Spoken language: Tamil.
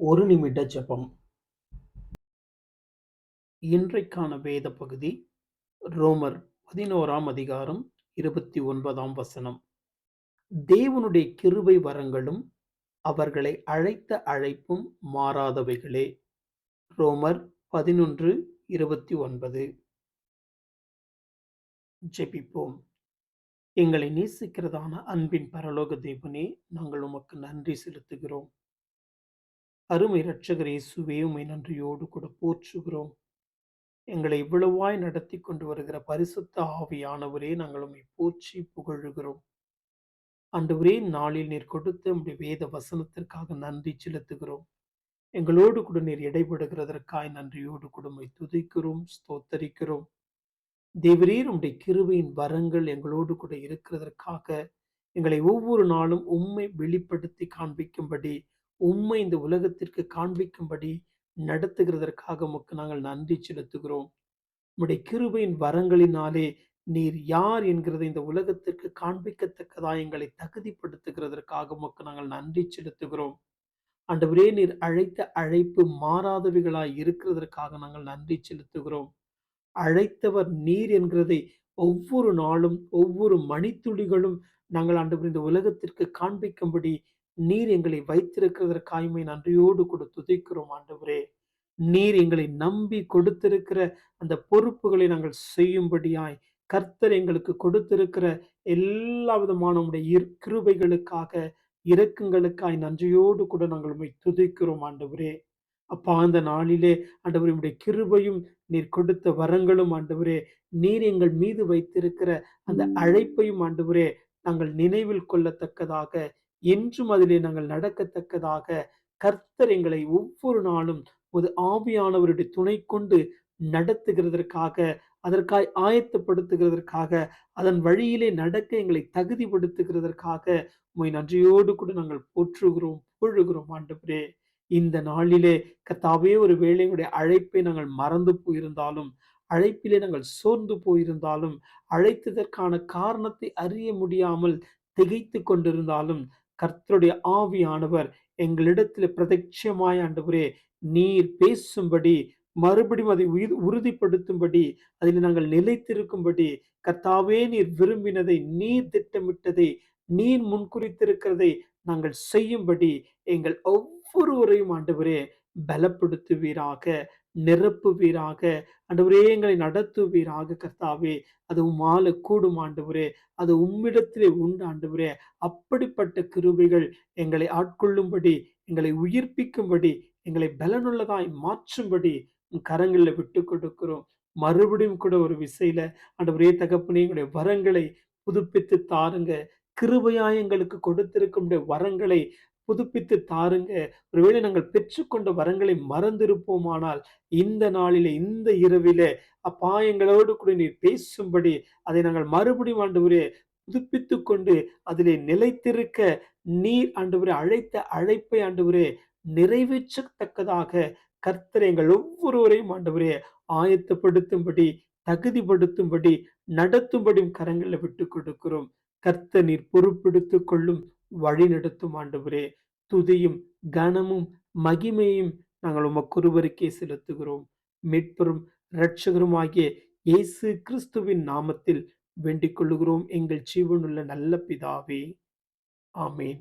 ஒரு நிமிட ஜெபம். இன்றைக்கான வேத பகுதி ரோமர் பதினோராம் அதிகாரம் இருபத்தி ஒன்பதாம் வசனம். தேவனுடைய கிருபை வரங்களும் அவர்களை அழைத்த அழைப்பும் மாறாதவைகளே. ரோமர் பதினொன்று இருபத்தி ஒன்பது ஜெபிப்போம். எங்களை நேசிக்கிறதான அன்பின் பரலோக தேவனே நாங்கள் உமக்கு நன்றி செலுத்துகிறோம். அருமை இரட்சகர் இயேசுவே உமை நன்றியோடு கூட போற்றுகிறோம். எங்களை இவ்வளவாய் நடத்தி கொண்டு வருகிற பரிசுத்த ஆவியானவரே நாங்கள் உண்மை போற்றி புகழுகிறோம். அன்றுவரே நாளில் நீர் கொடுத்த உம்முடைய வேத வசனத்திற்காக நன்றி செலுத்துகிறோம். எங்களோடு கூட நீர் இடைபடுகிறதற்காய் நன்றியோடு கொடுமை துதிக்கிறோம் ஸ்தோத்தரிக்கிறோம். தேவரீர் உம்முடைய கிருவையின் வரங்கள் எங்களோடு கூட இருக்கிறதற்காக எங்களை ஒவ்வொரு நாளும் உண்மை வெளிப்படுத்தி காண்பிக்கும்படி உம்மை இந்த உலகத்திற்கு காண்பிக்கும்படி நடத்துகிறதற்காக உமக்கு நாங்கள் நன்றி செலுத்துகிறோம். உம்முடைய கிருபையின் வரங்களினாலே நீர் யார் என்கிறதை இந்த உலகத்திற்கு காண்பிக்கத்தக்கதா எங்களை தகுதிப்படுத்துகிறதற்காக உமக்கு நாங்கள் நன்றி செலுத்துகிறோம். ஆண்டவரே நீர் அழைத்த அழைப்பு மாறாதவைகளாய் இருக்கிறதற்காக நாங்கள் நன்றி செலுத்துகிறோம். அழைத்தவர் நீர் என்கிறதை ஒவ்வொரு நாளும் ஒவ்வொரு மணித்துளிகளும் நாங்கள் ஆண்டவர் இந்த உலகத்திற்கு காண்பிக்கும்படி நீர் எங்களை வைத்திருக்கிறதற்காய்மை நன்றியோடு கூட துதிக்கிறோம் ஆண்டவரே. நீர் எங்களை நம்பி கொடுத்திருக்கிற அந்த பொறுப்புகளை நாங்கள் செய்யும்படியாய் கர்த்தர் எங்களுக்கு கொடுத்திருக்கிற எல்லா விதமான உடைய கிருபைகளுக்காக இறக்கங்களுக்காய் நன்றியோடு கூட நாங்கள் உண்மை துதிக்கிறோம் ஆண்டவரே. அப்பா அந்த நாளிலே ஆண்டவர் உடைய கிருபையும் நீர் கொடுத்த வரங்களும் ஆண்டவரே நீர் எங்கள் மீது வைத்திருக்கிற அந்த அழைப்பையும் ஆண்டவரே நாங்கள் நினைவில் கொள்ளத்தக்கதாக என்றும் அதிலே நாங்கள் நடக்கத்தக்கதாக கர்த்தர் எங்களை ஒவ்வொரு நாளும் ஒரு ஆவியானவருடைய துணை கொண்டு நடத்துகிறதற்காக அதற்காய் ஆயத்தப்படுத்துகிறதற்காக அதன் வழியிலே நடக்க எங்களை தகுதிப்படுத்துகிறதற்காக உண்மை நன்றியோடு கூட நாங்கள் போற்றுகிறோம் புழுகிறோம் ஆண்டவரே. இந்த நாளிலே கத்தாவே ஒரு வேளையுடைய அழைப்பை நாங்கள் மறந்து போயிருந்தாலும் அழைப்பிலே நாங்கள் சோர்ந்து போயிருந்தாலும் அழைத்ததற்கான காரணத்தை அறிய முடியாமல் திகைத்து கொண்டிருந்தாலும் கர்த்தருடைய ஆவியானவர் எங்களிடத்தில் பிரதட்சியமாய் ஆண்டவரே நீர் பேசும்படி மறுபடியும் அதை உறுதிப்படுத்தும்படி அதில் நாங்கள் நிலைத்திருக்கும்படி கர்த்தாவே நீர் விரும்பினதை நீர் திட்டமிட்டதை நீர் முன்குறித்திருக்கிறதை நாங்கள் செய்யும்படி எங்கள் ஒவ்வொருவரையும் ஆண்டவரே பலப்படுத்துவீராக. நிரப்புவீராக. ஆண்டவரே எங்களை நடத்துவீராக கர்த்தாவே. அது உமால கூடும் ஆண்டவரே. அது உம்மிடத்திலே உண்டு ஆண்டவரே. அப்படிப்பட்ட கிருபைகள் எங்களை ஆட்கொள்ளும்படி எங்களை உயிர்ப்பிக்கும்படி எங்களை பலனுள்ளதாய் மாற்றும்படி கரங்களில் விட்டு கொடுக்கிறோம். மறுபடியும் கூட ஒரு விசையில ஆண்டவரே தகப்பனே எங்களுடைய வரங்களை புதுப்பித்து தாருங்க. கிருபையா எங்களுக்கு கொடுத்திருக்கும் வரங்களை புதுப்பித்து தாருங்க. ஒருவேளை நாங்கள் பெற்றுக்கொண்ட வரங்களை மறந்திருப்போமானால் இந்த நாளிலே இந்த இரவிலே அப்பா எங்களோடு கூட நீர் பேசும்படி அதை நாங்கள் மறுபடியும் ஆண்டு புதுப்பித்து கொண்டு அதிலே நிலைத்திருக்க நீர் ஆண்டவரே அழைத்த அழைப்பை ஆண்டவரே நிறைவேற்றத்தக்கதாக கர்த்தரை எங்கள் ஒவ்வொருவரையும் ஆண்டவரே ஆயத்தப்படுத்தும்படி தகுதிப்படுத்தும்படி நடத்தும்படியும் கரங்களில் விட்டு கொடுக்கிறோம். கர்த்த நீர் பொறுப்பெடுத்துக் கொள்ளும் வழிநடத்தும் ஆண்டவரே. துதியும் கனமும் மகிமையும் நாங்கள் உமக்கொருவருக்கே செலுத்துகிறோம். மீட்பெரும் இரட்சகருமாகிய இயேசு கிறிஸ்துவின் நாமத்தில் வேண்டிக் கொள்ளுகிறோம். எங்கள் ஜீவனுள்ள நல்ல பிதாவே. ஆமேன்.